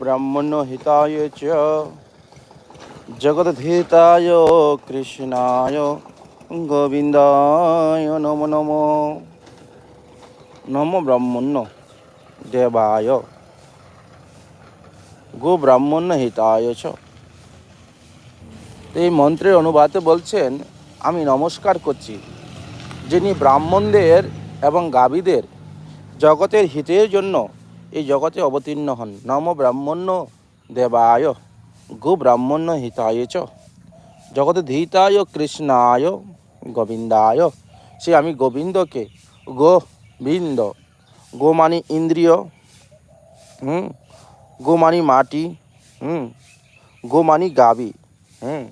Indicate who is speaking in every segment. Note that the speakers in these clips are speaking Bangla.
Speaker 1: ব্রাহ্মণ হিতায় চ জগদ্ধিতায় কৃষ্ণায় গোবিন্দায় নম নম নম ব্রাহ্মণ্য দেবায় গো ব্রাহ্মণ্য হিতায় চ এই মন্ত্রের অনুবাদে বলছেন আমি নমস্কার করছি যিনি ব্রাহ্মণদের এবং গাভীদের জগতের হিতের জন্য এই জগতে অবতীর্ণ হন নম ব্রাহ্মণ্য দেবায় গো ব্রাহ্মণ্য হিতায় চ জগতে ধীতায় কৃষ্ণায় গোবিন্দায় সে আমি গোবিন্দকে গোবিন্দ গোমানি ইন্দ্রিয় হুম গোমানি মাটি হুম গোমানি গাবি হুম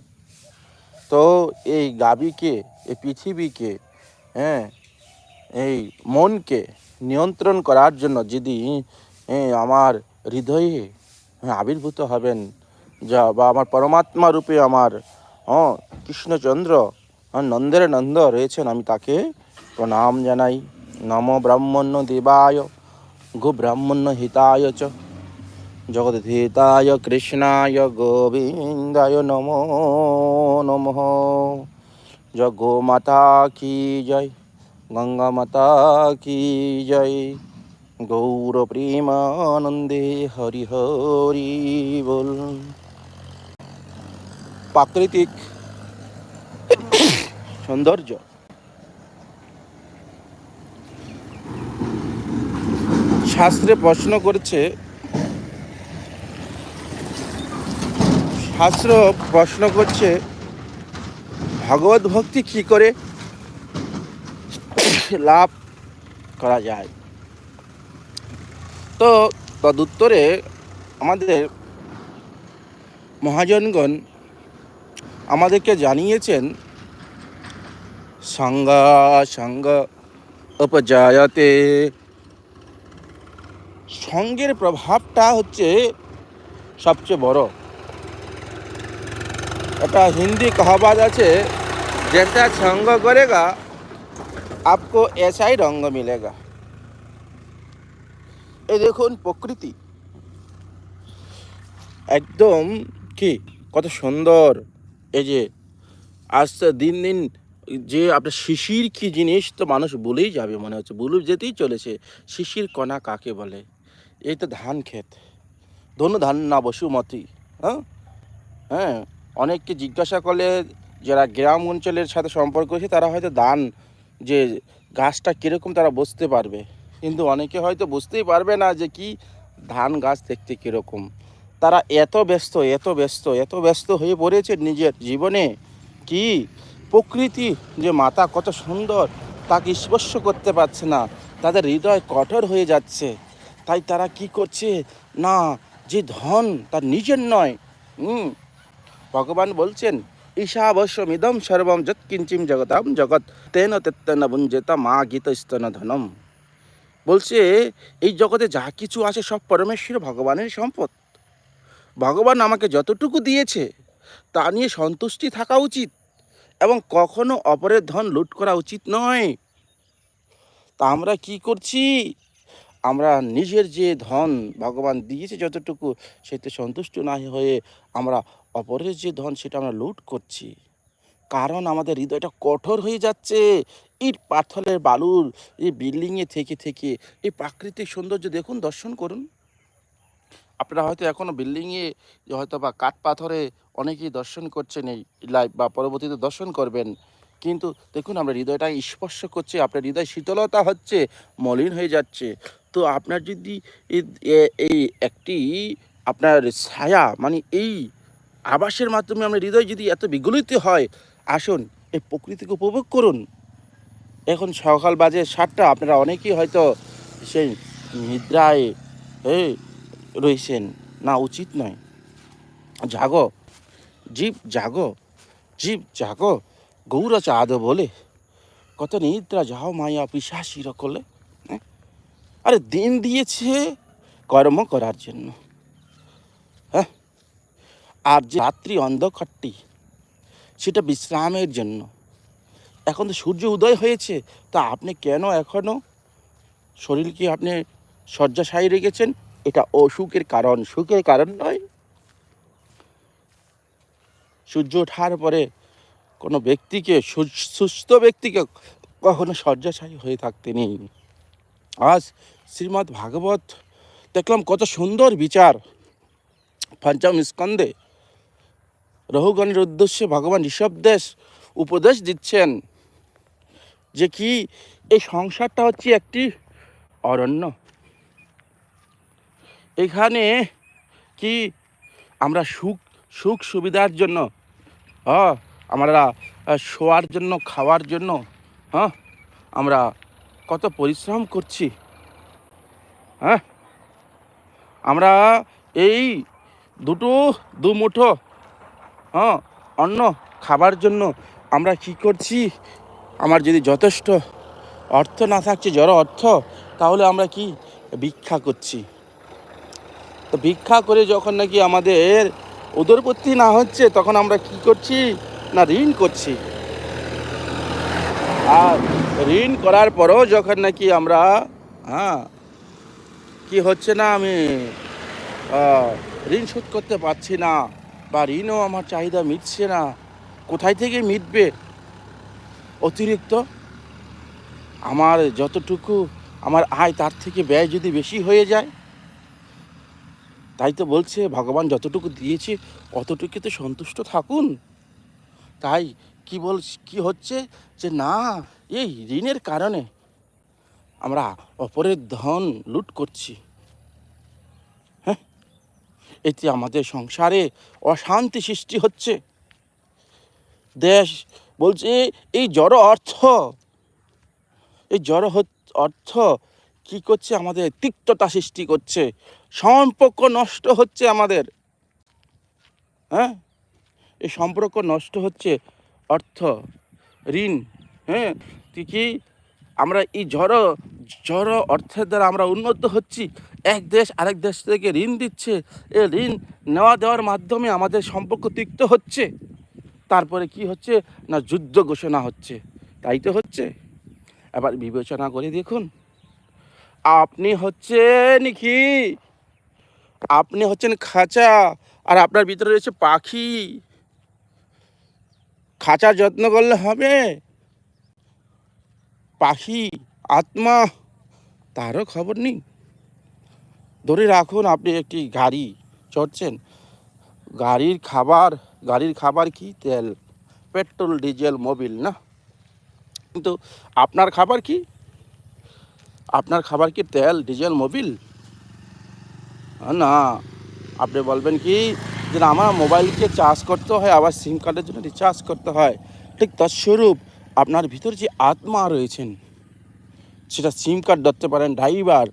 Speaker 1: তো এই গাবিকে এই পৃথিবীকে হ্যাঁ এই মনকে নিয়ন্ত্রণ করার জন্য যদি আমার হৃদয়ে হ্যাঁ, আবির্ভূত হবেন যা বা আমার পরমাত্মা রূপে আমার হ্যাঁ কৃষ্ণচন্দ্র হ্যাঁ, নন্দের নন্দ রয়েছেন আমি তাকে প্রণাম জানাই নম ব্রাহ্মণ্য দেবায় গো ব্রাহ্মণ্য হিতায় চ জগদ্ধেতায় কৃষ্ণায় গোবিন্দায় নম নম জগো মাতা কি জয় গঙ্গা মাতা কি জয় গৌরপ্রেমানন্দে হরি হরি বল প্রাকৃতিক সৌন্দর্য শাস্ত্রে প্রশ্ন করছে শাস্ত্র প্রশ্ন করছে ভগবত ভক্তি কি করে লাভ করা যায় তো তদুত্তরে আমাদের মহাজনগণ আমাদেরকে জানিয়েছেন সাঙ্গা সাঙ্গা অপজায়াতে সঙ্গের প্রভাবটা হচ্ছে সবচেয়ে বড় একটা হিন্দি কাহাবাদ আছে যেটা সঙ্গ করেগা আপকো এসাই রঙ্গ মিলেগা এ দেখুন প্রকৃতি একদম কি কত সুন্দর এই যে তো দিন দিন যে আপনার শিশির কি জিনিস তো মানুষ বলেই যাবে মনে হচ্ছে বলু যেতেই চলেছে শিশির কণা কাকে বলে এই তো ধান ক্ষেত ধন্য ধান না বসুমতি হ্যাঁ হ্যাঁ অনেককে জিজ্ঞাসা করলে যারা গ্রাম অঞ্চলের সাথে সম্পর্ক হয়েছে তারা হয়তো ধান যে গাছটা কীরকম তারা বসতে পারবে কিন্তু অনেকে হয়তো বুঝতেই পারবে না যে কি ধান গাছ দেখতে কীরকম তারা এত ব্যস্ত এত ব্যস্ত এত ব্যস্ত হয়ে পড়েছে নিজের জীবনে কি প্রকৃতি যে মাতা কত সুন্দর তাকে স্পর্শ করতে পারছে না তাদের হৃদয় কঠোর হয়ে যাচ্ছে তাই তারা কি করছে না যে ধন তার নিজের নয় হুম ভগবান বলছেন ঈশা বৈশ্যম মিদম সর্বম যৎকিঞ্চিম জগতাম জগৎ তেন তেতন বুঞ্জেতা মা গীত স্তন ধনম বলছে এই জগতে যা কিছু আছে সব পরমেশ্বর ভগবানের সম্পদ ভগবান আমাকে যতটুকু দিয়েছে তা নিয়ে সন্তুষ্টি থাকা উচিত এবং কখনো অপরের ধন লুট করা উচিত নয় তা আমরা কি করছি আমরা নিজের যে ধন ভগবান দিয়েছে যতটুকু সেতে সন্তুষ্ট না হয়ে আমরা অপরের যে ধন সেটা আমরা লুট করছি কারণ আমাদের হৃদয়টা কঠোর হয়ে যাচ্ছে ইট পাথরের বালুর এই বিল্ডিংয়ে থেকে থেকে এই প্রাকৃতিক সৌন্দর্য দেখুন দর্শন করুন আপনারা হয়তো এখনও বিল্ডিংয়ে হয়তো বা কাঠ পাথরে অনেকেই দর্শন করছেন এই লাইভ বা পরবর্তীতে দর্শন করবেন কিন্তু দেখুন আমরা হৃদয়টা স্পর্শ করছে আপনার হৃদয় শীতলতা হচ্ছে মলিন হয়ে যাচ্ছে তো আপনার যদি এই একটি আপনার ছায়া মানে এই আবাসের মাধ্যমে আমরা হৃদয় যদি এত বিগলিত হয় আসুন এই প্রকৃতিকে উপভোগ করুন এখন সকাল বাজে সাতটা আপনারা অনেকেই হয়তো সেই নিদ্রায় রয়েছেন না উচিত নয় জাগো জীব জাগো জীব জাগো গৌর চাঁদ বলে কত নিদ্রা যাও মায়া পিসাসির হ্যাঁ আরে দিন দিয়েছে কর্ম করার জন্য হ্যাঁ আর যে রাত্রি অন্ধকারটি সেটা বিশ্রামের জন্য এখন তো সূর্য উদয় হয়েছে তা আপনি কেন এখনও শরীরকে আপনি শয্যাশায়ী রেখেছেন এটা অসুখের কারণ সুখের কারণ নয় সূর্য ওঠার পরে কোনো ব্যক্তিকে সুস্থ ব্যক্তিকে কখনো শয্যাশায়ী হয়ে থাকতে নেই আজ শ্রীমৎ ভাগবত দেখলাম কত সুন্দর বিচার পঞ্চম স্কন্দে রহুগণের উদ্দেশ্যে ভগবান ঋষভ দেশ উপদেশ দিচ্ছেন যে কি এই সংসারটা হচ্ছে একটি অরণ্য এখানে কি আমরা সুখ সুখ সুবিধার জন্য হ্যাঁ আমরা শোয়ার জন্য খাওয়ার জন্য হ্যাঁ আমরা কত পরিশ্রম করছি হ্যাঁ আমরা এই দুটো দুমুঠো হ্যাঁ অন্য খাবার জন্য আমরা কি করছি আমার যদি যথেষ্ট অর্থ না থাকছে জড় অর্থ তাহলে আমরা কি ভিক্ষা করছি তো ভিক্ষা করে যখন নাকি আমাদের উদরপত্তি না হচ্ছে তখন আমরা কি করছি না ঋণ করছি আর ঋণ করার পরও যখন নাকি আমরা হ্যাঁ কি হচ্ছে না আমি ঋণ শোধ করতে পারছি না বা ঋণও আমার চাহিদা মিটছে না কোথায় থেকে মিটবে অতিরিক্ত আমার যতটুকু আমার আয় তার থেকে ব্যয় যদি বেশি হয়ে যায় তাই তো বলছে ভগবান যতটুকু দিয়েছে অতটুকু তো সন্তুষ্ট থাকুন তাই কি বল কি হচ্ছে যে না এই ঋণের কারণে আমরা অপরের ধন লুট করছি হ্যাঁ এতে আমাদের সংসারে অশান্তি সৃষ্টি হচ্ছে দেশ বলছে এই জড় অর্থ এই জড় অর্থ কি করছে আমাদের তিক্ততা সৃষ্টি করছে সম্পর্ক নষ্ট হচ্ছে আমাদের হ্যাঁ এই সম্পর্ক নষ্ট হচ্ছে অর্থ ঋণ হ্যাঁ কি আমরা এই জড় জড় অর্থের দ্বারা আমরা উন্নত হচ্ছি এক দেশ আরেক দেশ থেকে ঋণ দিচ্ছে এ ঋণ নেওয়া দেওয়ার মাধ্যমে আমাদের সম্পর্ক তিক্ত হচ্ছে তারপরে কি হচ্ছে না যুদ্ধ ঘোষণা হচ্ছে তাই তো হচ্ছে এবার বিবেচনা করে দেখুন আপনি হচ্ছেন কি আপনি হচ্ছেন খাঁচা আর আপনার ভিতরে রয়েছে পাখি খাঁচা যত্ন করলে হবে পাখি আত্মা তারও খবর নেই ধরে রাখুন আপনি একটি গাড়ি চড়ছেন গাড়ির খাবার গাড়ির খাবার কি তেল পেট্রোল ডিজেল মোবিল না কিন্তু আপনার খাবার কি আপনার খাবার কি তেল ডিজেল মোবিল না আপনি বলবেন কি যে আমার মোবাইলকে চার্জ করতে হয় আবার সিম কার্ডের জন্য রিচার্জ করতে হয় ঠিক তৎস্বরূপ আপনার ভিতর যে আত্মা রয়েছেন সেটা সিম কার্ড ধরতে পারেন ড্রাইভার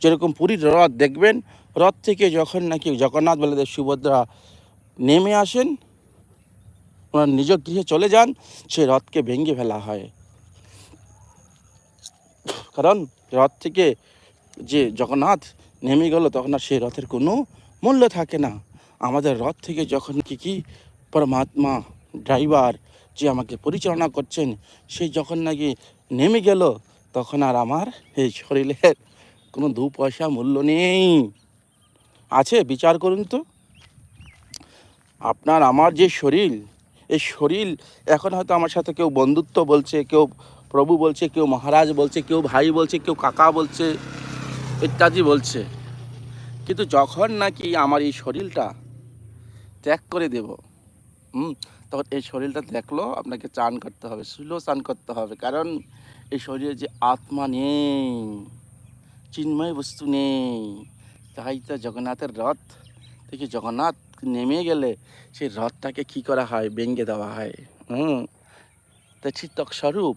Speaker 1: যেরকম পুরীর রথ দেখবেন রথ থেকে যখন নাকি জগন্নাথ বলে দেব সুভদ্রা নেমে আসেন ওনার নিজ গৃহে চলে যান সেই রথকে ভেঙে ফেলা হয় কারণ রথ থেকে যে জগন্নাথ নেমে গেল তখন আর সেই রথের কোনো মূল্য থাকে না আমাদের রথ থেকে যখন কি কি পরমাত্মা ড্রাইভার যে আমাকে পরিচালনা করছেন সে যখন নাকি নেমে গেল তখন আর আমার এই শরীরের কোনো দু পয়সা মূল্য নেই আছে বিচার করুন তো আপনার আমার যে শরীর এই শরীর এখন হয়তো আমার সাথে কেউ বন্ধুত্ব বলছে কেউ প্রভু বলছে কেউ মহারাজ বলছে কেউ ভাই বলছে কেউ কাকা বলছে ইত্যাদি বলছে কিন্তু যখন নাকি আমার এই শরীরটা ত্যাগ করে দেব হুম তখন এই শরীরটা দেখলো আপনাকে চান করতে হবে স্লো চান করতে হবে কারণ এই শরীরে যে আত্মা নেই চিন্ময় বস্তু নেই তাই তো জগন্নাথের রথ থেকে জগন্নাথ নেমে গেলে সেই রথটাকে কি করা হয় ভেঙ্গে দেওয়া হয় হুম তা চিত্তক স্বরূপ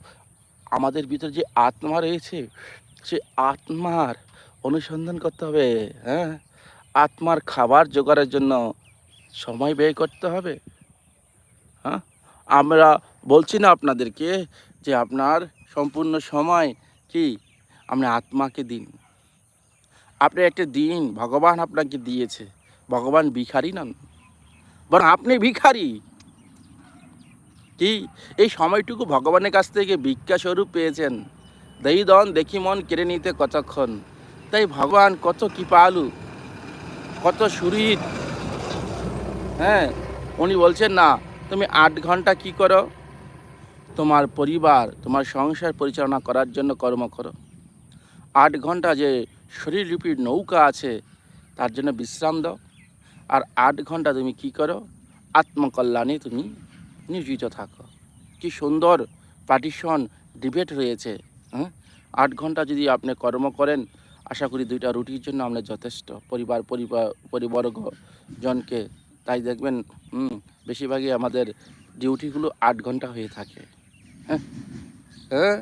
Speaker 1: আমাদের ভিতরে যে আত্মা রয়েছে সে আত্মার অনুসন্ধান করতে হবে হ্যাঁ আত্মার খাবার জোগাড়ের জন্য সময় ব্যয় করতে হবে হ্যাঁ আমরা বলছি না আপনাদেরকে যে আপনার সম্পূর্ণ সময় কি আপনি আত্মাকে দিন আপনি একটা দিন ভগবান আপনাকে দিয়েছে ভগবান ভিখারি নন বরং আপনি ভিখারি কি এই সময়টুকু ভগবানের কাছ থেকে ভিক্ষা স্বরূপ পেয়েছেন দেই দন দেখি মন কেড়ে নিতে কতক্ষণ তাই ভগবান কত কৃপালু কত সুরিত হ্যাঁ উনি বলছেন না তুমি আট ঘন্টা কি করো তোমার পরিবার তোমার সংসার পরিচালনা করার জন্য কর্ম করো আট ঘন্টা যে শরীর রূপীর নৌকা আছে তার জন্য বিশ্রাম দাও আর আট ঘন্টা তুমি কি করো আত্মকল্যাণে তুমি নিয়োজিত থাকো কি সুন্দর পার্টিশন ডিবেট রয়েছে হ্যাঁ আট ঘন্টা যদি আপনি কর্ম করেন আশা করি দুইটা রুটির জন্য আমরা যথেষ্ট পরিবার পরিবারবর্গ জনকে তাই দেখবেন হুম বেশিরভাগই আমাদের ডিউটিগুলো আট ঘন্টা হয়ে থাকে হ্যাঁ হ্যাঁ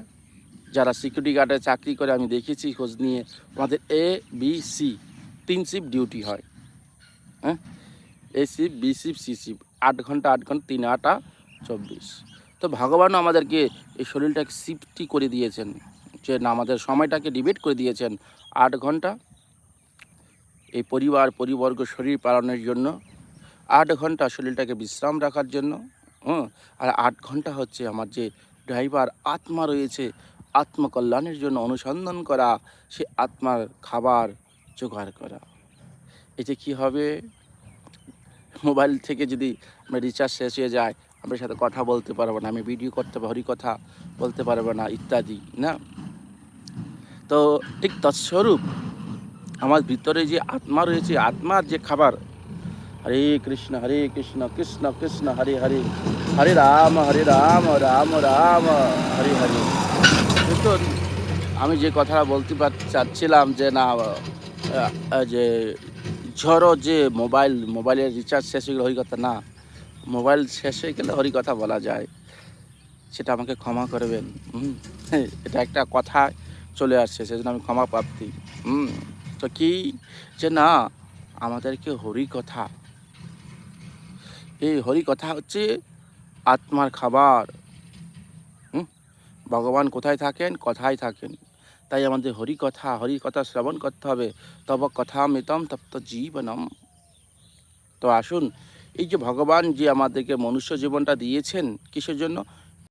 Speaker 1: যারা সিকিউরিটি গার্ডে চাকরি করে আমি দেখেছি খোঁজ নিয়ে আমাদের এ বি সি তিন শিফট ডিউটি হয় হ্যাঁ এ শিব বি সি আট ঘন্টা আট ঘন্টা তিন আটা চব্বিশ তো ভগবানও আমাদেরকে এই শরীরটাকে শিফটি করে দিয়েছেন যে না আমাদের সময়টাকে ডিবেট করে দিয়েছেন আট ঘন্টা এই পরিবার পরিবর্গ শরীর পালনের জন্য আট ঘন্টা শরীরটাকে বিশ্রাম রাখার জন্য হুম আর আট ঘন্টা হচ্ছে আমার যে ড্রাইভার আত্মা রয়েছে আত্মকল্যাণের জন্য অনুসন্ধান করা সে আত্মার খাবার জোগাড় করা এতে কি হবে মোবাইল থেকে যদি আমার রিচার্জ শেষ হয়ে যায় আমার সাথে কথা বলতে পারবো না আমি ভিডিও করতে হরি কথা বলতে পারবো না ইত্যাদি না তো ঠিক তৎস্বরূপ আমার ভিতরে যে আত্মা রয়েছে আত্মার যে খাবার হরে কৃষ্ণ হরে কৃষ্ণ কৃষ্ণ কৃষ্ণ হরে হরে হরে রাম হরে রাম রাম রাম হরে হরে তো আমি যে কথাটা বলতে চাচ্ছিলাম যে না যে ঝড়ো যে মোবাইল মোবাইলের রিচার্জ শেষ হয়ে গেলে হরিকথা না মোবাইল শেষ হয়ে গেলে হরিকথা বলা যায় সেটা আমাকে ক্ষমা করবেন হুম হ্যাঁ, এটা একটা কথা চলে আসছে সেজন্য আমি ক্ষমা প্রাপ্তি হুম তো কি যে না আমাদেরকে হরিকথা এই হরিকথা হচ্ছে আত্মার খাবার হুম ভগবান কোথায় থাকেন কথায় থাকেন তাই আমাদের হরি কথা হরি কথা শ্রবণ করতে হবে তব কথা কথামৃতম তপ্ত জীবনম তো আসুন এই যে ভগবান যে আমাদেরকে মনুষ্য জীবনটা দিয়েছেন কিসের জন্য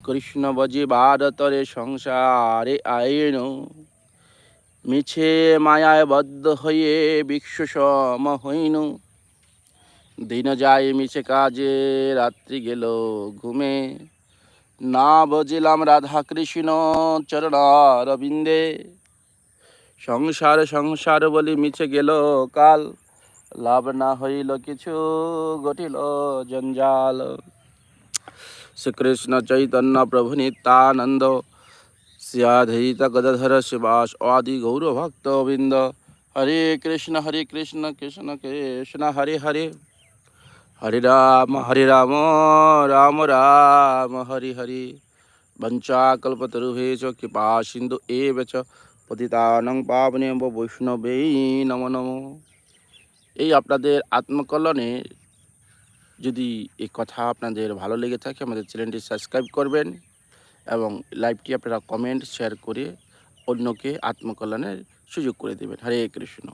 Speaker 1: কৃষ্ণ বজে বারতরে সংসারে আয়েন মিছে মায়ায় বদ্ধ হয়ে সম হইন দিন যায় মিছে কাজে রাত্রি গেল ঘুমে না বজিলাম রাধাকৃষ্ণ চরণারবিন্দে সংসার সংসার বলি মিছে গেল কাল লাভ না হইল কিছু ঘটিল জঞ্জাল শ্রীকৃষ্ণ চৈতন্য প্রভু নিত্যানন্দ শ্রিয়াধীত গদধর শিবাস আদি গৌরভক্তবৃন্দ হরে কৃষ্ণ হরে কৃষ্ণ কৃষ্ণ কৃষ্ণ হরে হরে হরে রাম হরে রাম রাম রাম হরি হরি বঞ্চাকল্পতরুহে চ কৃপা সিন্ধু এব চ পতিতানং পাবনে বৈষ্ণবে নম নম এই আপনাদের আত্মকল্যাণে যদি এই কথা আপনাদের ভালো লেগে থাকে আমাদের চ্যানেলটি সাবস্ক্রাইব করবেন এবং লাইভটি আপনারা কমেন্ট শেয়ার করে অন্যকে আত্মকল্যাণের সুযোগ করে দেবেন হরে কৃষ্ণ